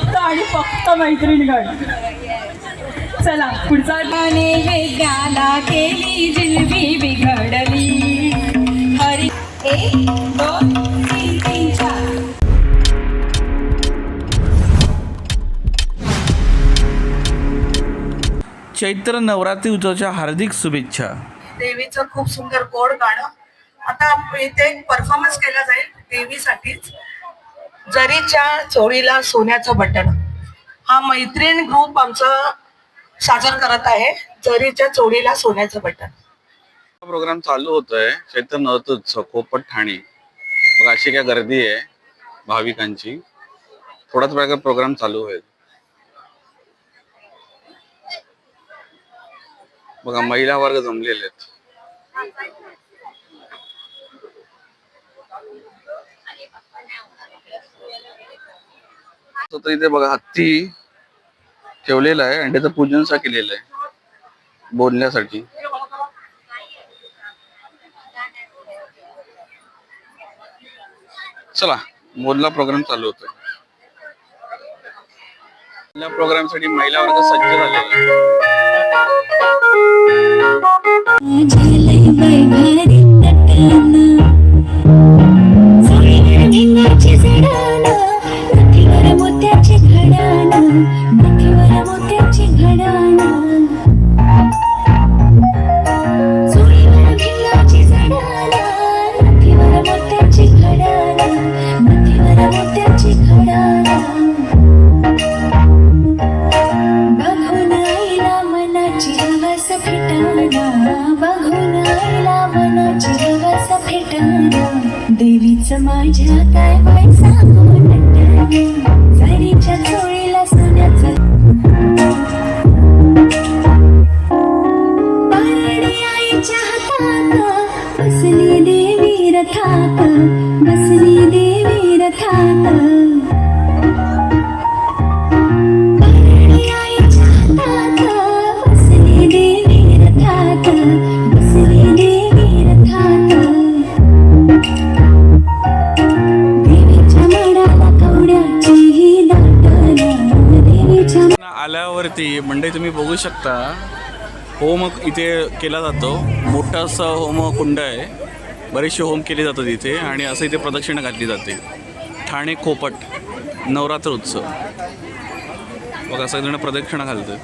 फक्त आणि फक्त मैत्रीणगण. चला पुढचा नैवेद्याला केली जिलबी बिघडली. हरी. एक दोन तीन तीन चार. चैत्र नवरात्री उत्सवाच्या हार्दिक शुभेच्छा. देवीचं खूप सुंदर गोड गाणं. आता इथे एक परफॉर्मन्स केला जाईल देवीसाठीच. जरीच्या चोळीला सोन्याचं बटन. हा मैत्रीण ग्रुप आमचं साजर करत आहे. जरीच्या चोळीला सोन्याचं बटन. प्रोग्राम चालू होतोय. चैत्र नवरात्र उत्सव कोपट ठाणे. बघ अशी काय गर्दी आहे भाविकांची. थोडाच वेळ प्रोग्राम चालू होईल. बघा महिला वर्ग जमलेले आहेत. तर इथे बघा हत्ती ठेवलेला आहे आणि त्याचं पूजन सा केलेलं आहे बोलण्यासाठी. चला मोदला प्रोग्राम चालू होतोय. या प्रोग्रामसाठी महिला वर्ग सज्ज झालेला आहे. Mm-hmm. बसली देवी रथात बसली देवी रथात. देवीच्या आल्यावरती म्हणजे तुम्ही बघू शकता होम इथे केला जातो. मोठा असा होम कुंड आहे. बरेचसे होम केले जातात इथे आणि असं इथे प्रदक्षिणा घातली जाते. ठाणे खोपट नवरात्र उत्सव. बघा सगळेजण प्रदक्षिणा घालतं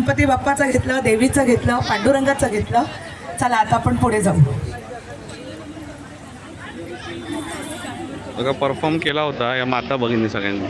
गणपती बाप्पाचं घेतलं देवीचं घेतलं पांडुरंगाचं घेतलं. चला आता आपण पुढे जाऊ. बघा परफॉर्म केला होता या माता भगिनी सगळ्यांनी.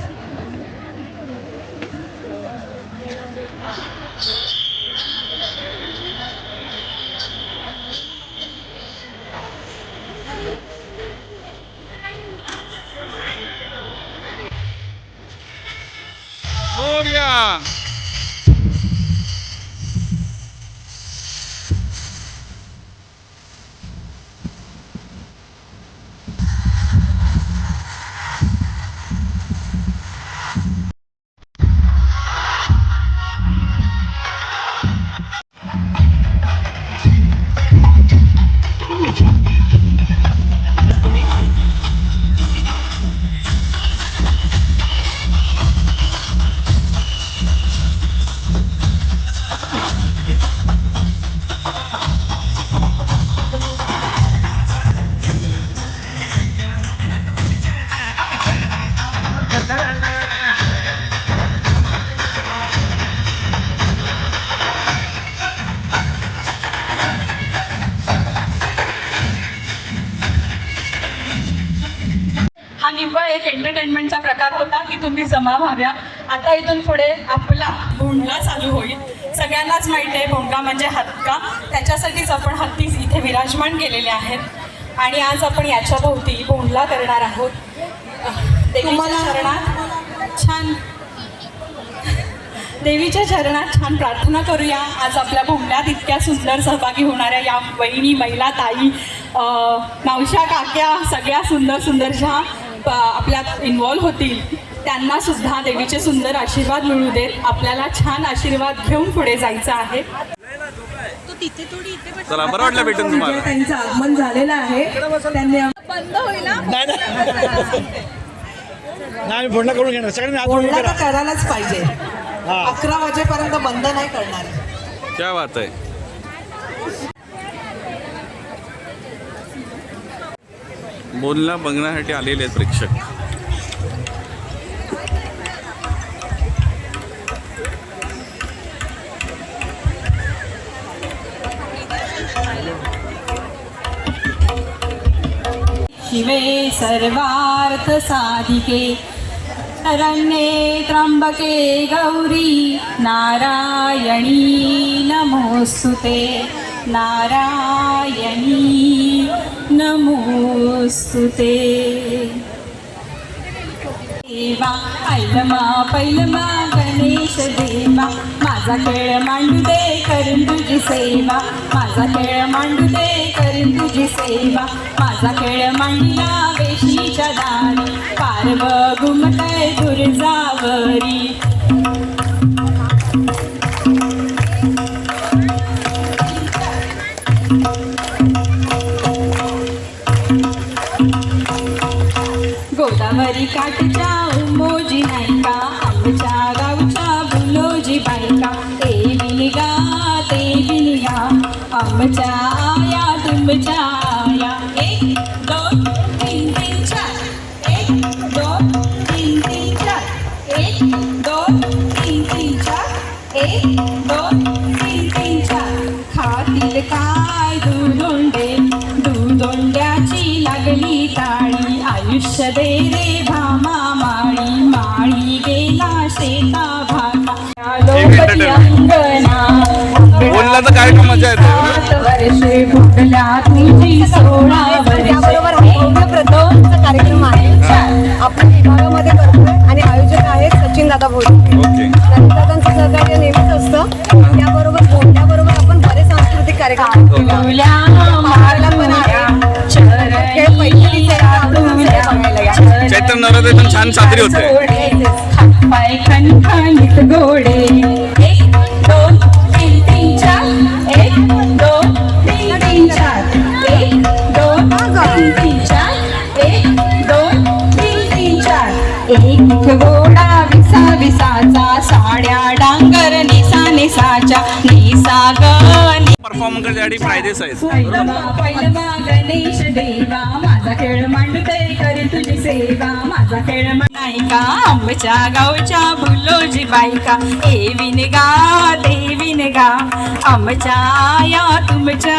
एंटरटेनमेंटचा प्रकार होता की तुम्ही जमा व्हाव्या. आता इथून पुढे आपला भोंडला चालू होईल. सगळ्यांनाच माहिती आहे भोंडला म्हणजे हत्का त्याच्यासाठीच आपण हत्तीच इथे विराजमान केलेले आहेत. आणि आज आपण याच्या भोवती भोंडला करणार आहोत. देवीच्या चरणात छान देवीच्या चरणात छान प्रार्थना करूया. आज आपल्या भोंगल्यात इतक्या सुंदर सहभागी होणाऱ्या या वहिनी महिला ताई अ, मावश्या काक्या सगळ्या सुंदर सुंदर ज्या आपल्यात इन्वॉल्व्ह होतील त्यांना सुद्धा देवीचे सुंदर आशीर्वाद मिळू देत आपल्याला छान आशीर्वाद घेऊन पुढे जायचं आहे. चला बरं वाटलं भेटून तुम्हाला. त्यांचं आगमन झालेलं आहे. त्यांनी नाही पूर्ण करून घेणार. सगळ्यांनी करायलाच पाहिजे. अकरा वाजेपर्यंत बंद नाही करणार. क्या बात आहे. बोलणं बघण्यासाठी आलेले आहेत प्रेक्षक. शिवे सर्वार्थ साधिके अरण्ये त्र्यंबके गौरी नारायणी नमोस्तुते. नारायणी नमोस्तुते देवा ऐलमा पैलमा गणेश देवा माझा खेळ मांडू दे करून तुझी सेवा माझा खेळ मांडू दे करून तुझी सेवा माझा खेळ मांडला वेशीच्या दारी पार्व घुमतय दुर्जावरी काठच्या उमोजी नायका आमच्या गावच्या बुलोजी बायका ते विनिगा ते विनिगा आमच्या बोलण्याचा कार्यक्रम मजा येते कार्यक्रम आहे आपण विभागामध्ये करतोय आणि आयोजक आहेत सचिन दादा दादांचं सहकार्य नेहमीच असतं त्याबरोबर बोलण्याबरोबर आपण बरेच सांस्कृतिक कार्यक्रम करतो. तुल्या मारल्या खेळ पैठणीचे आहेत, आवडून सगळे बघायला या. चैत्र नवरात्री पण छान साजरी होते गोडे सेवा. माझा खेळ नाही का आमच्या गावच्या भुलोजी बायका. ए विनगा ते विनगा आमच्या या तुमच्या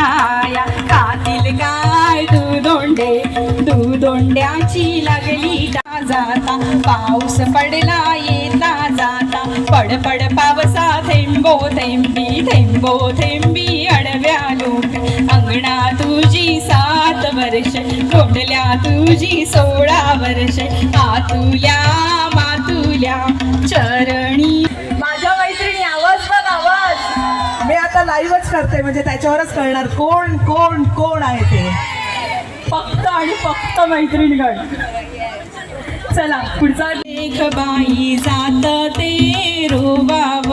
या. कातील काय दुधोंडे दुधोंड्याची लागली जाता. पाऊस पडला येता जाता. पड पड पावसा थेंबो थेंबी थेंबो थेंबी अडव्या लोक. अंगणा तुझी सात वर्ष कोंडल्या तुझी सोळा वर्ष. आतुल्या मातुल्या चरणी. माझ्या मैत्रिणी आवाज बघ आवाज. मी आता लाईव्हच करते म्हणजे त्याच्यावरच कळणार कोण कोण कोण आहे ते. फक्त आणि फक्त मैत्रीणगण. चला पुढचा. एक बाई जात ते रोवाव.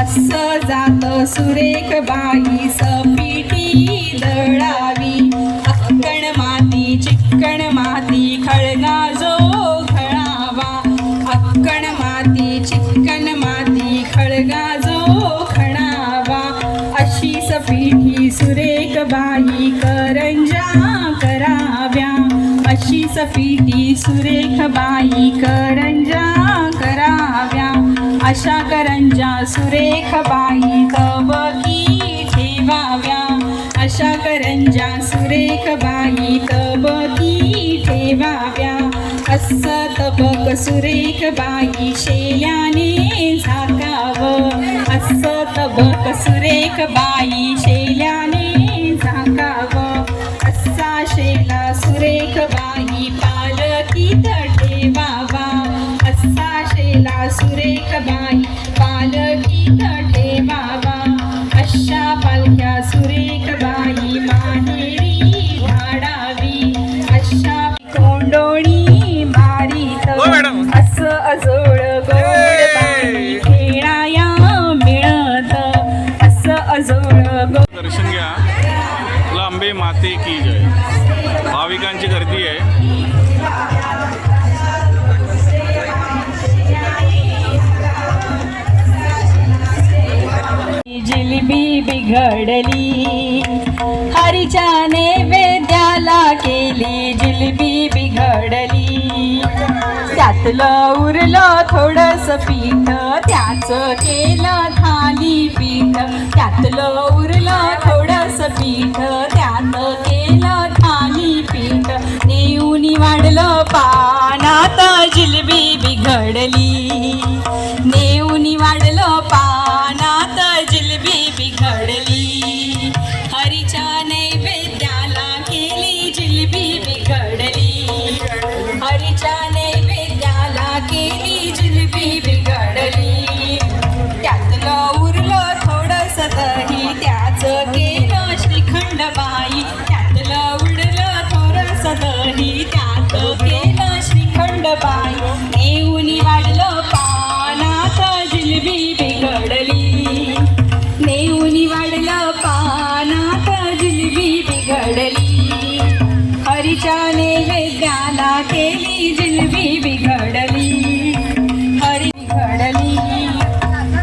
असं जात सुरेख बाई सपिटी दळावी. अक्कण माती चिक्कण माती खळगा जो अशी सुरेख बाई करंजा कराव्या. अशा करंजा सुरेख बाई तबकी ठेवाव्या. अशा करंजा सुरेख बाई तबकी ठेवाव्या. असं तबक सुरेख बाई शेल्याने झाकावं. असं तबक सुरेख बाई शेल्या बिघडली हरीच्या नैवेद्याला केली जिलबी बिघडली. त्यातलं उरलं थोडस पीठ. त्याच केलं थाली पीठ. त्यातलं उरलं थोडस पीठ. त्यात केलं थाली पीठ. नेऊन वाढलं पानात जिलबी बिघडली. नेऊन वाढलं पानात जिलबी बिघडली. नेऊन वाढलं पानात जिलबी बिघडली. हरीच्या नैवेद्याला केली जिलबी बिघडली. हरी बिघडली.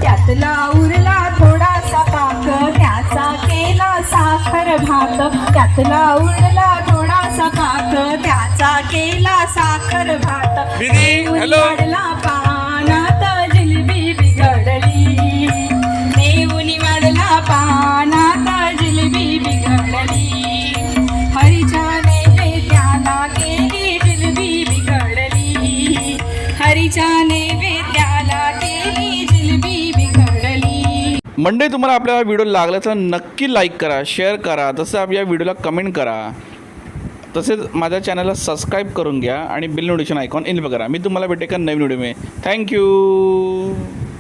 त्यातला उरला थोडासा पाक त्याचा केला साखर भात. त्यातला उरला थोडासा पाक त्याचा केला साखर भात. वाढला पानात मंडळी तुम्हाला आपल्याला व्हिडिओ लागला तर नक्की लाईक करा शेअर करा तसं आपल्या व्हिडिओला कमेंट करा. तसेच माझ्या चॅनलला सबस्क्राईब करून घ्या आणि बिल नोटिफिकेशन आयकॉन इन्व्ह करा मी तुम्हाला भेटे का नवीन व्हिडिओ मी थँक्यू